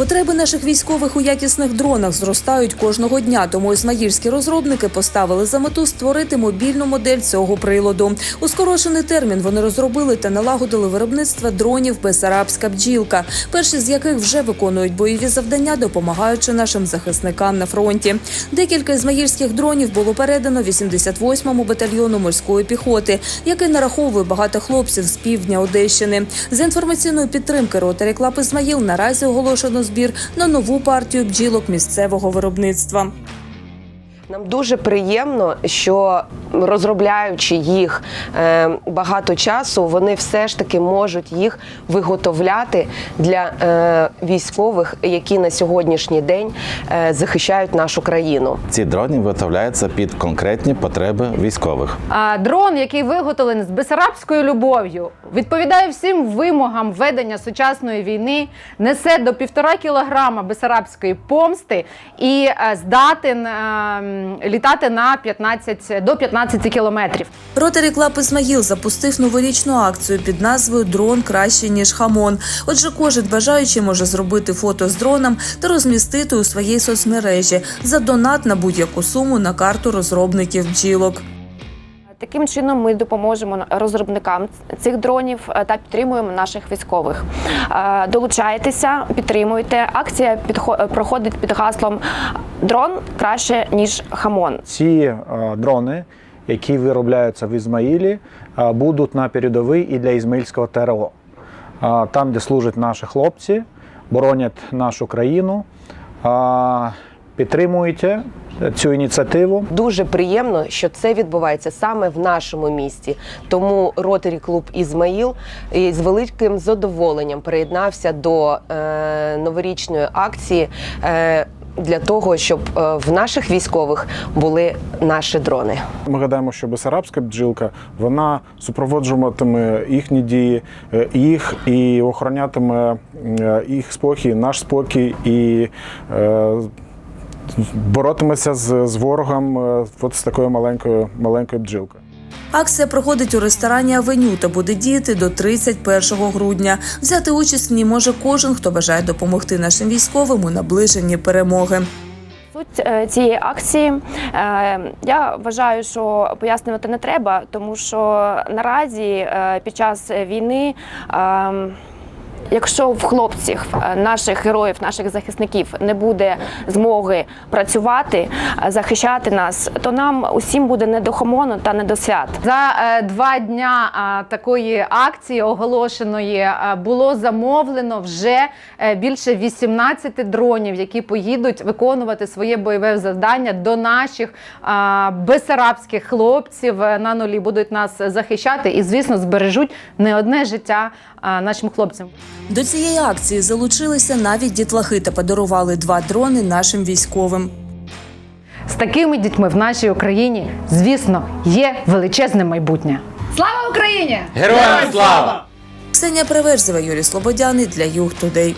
Потреби наших військових у якісних дронах зростають кожного дня. Тому ізмаїльські розробники поставили за мету створити мобільну модель цього приладу. У скорочений термін вони розробили та налагодили виробництво дронів Бесарабська бджілка, перші з яких вже виконують бойові завдання, допомагаючи нашим захисникам на фронті. Декілька ізмаїльських дронів було передано 88-му батальйону морської піхоти, який нараховує багато хлопців з півдня Одещини. За інформаційної підтримки Ротарі Клаб Ізмаїл наразі оголошено збір на нову партію бджілок місцевого виробництва. Нам дуже приємно, що розробляючи їх е, багато часу, вони все ж таки можуть їх виготовляти для е, військових, які на сьогоднішній день е, захищають нашу країну. Ці дрони виготовляються під конкретні потреби військових. А дрон, який виготовлений з бесарабською любов'ю, відповідає всім вимогам ведення сучасної війни, несе до півтора кілограма бесарабської помсти і здатен е, м, літати на 15, до 15 кілометрів. Ротарі Клаб Ісмаїл запустив новорічну акцію під назвою Дрон краще ніж хамон. Отже, кожен бажаючий може зробити фото з дроном та розмістити у своїй соцмережі за донат на будь-яку суму на карту розробників бджілок. Таким чином ми допоможемо розробникам цих дронів е, та підтримуємо наших військових. Е, Долучайтеся, підтримуйте. Акція підхо- проходить під гаслом Дрон краще ніж хамон. Ці е, дрони, які виробляються в Ізмаїлі, е, будуть на передовій і для ізмаїльського ТРО. Е, Там, де служать наші хлопці, боронять нашу країну. Е, Підтримуйте цю ініціативу. Дуже приємно, що це відбувається саме в нашому місті. Тому Ротарі клуб Ізмаїл і з великим задоволенням приєднався до е, новорічної акції. Е, для того щоб е, в наших військових були наші дрони. Ми гадаємо, що Бесарабська бджілка вона супроводжуватиме їхні дії, е, їх і охоронятиме е, їх спокій, наш спокій і боротиметься з, з ворогом е, от з такою маленькою маленькою бджілкою. Акція проходить у ресторані Авеню та буде діяти до 31 грудня. Взяти участь в ній може кожен, хто бажає допомогти нашим військовим у наближенні перемоги. Суть е, цієї акції е, я вважаю, що пояснювати не треба, тому що наразі під час війни. Якщо в хлопців, е, наших героїв, наших захисників не буде змоги працювати, е, захищати нас, то нам усім буде не до хамону та не до свят. За е, два дня такої акції оголошеної було замовлено вже більше 18 дронів, які поїдуть виконувати своє бойове завдання до наших а, бесарабських хлопців на нулі будуть нас захищати і, звісно, збережуть не одне життя нашим хлопцям. До цієї акції залучилися навіть дітлахи та подарували два дрони нашим військовим. З такими дітьми в нашій Україні, звісно, є величезне майбутнє. Слава Україні! Героям слава! Ксенія Приверзева, Юрій Слободяний для Юг Тудей.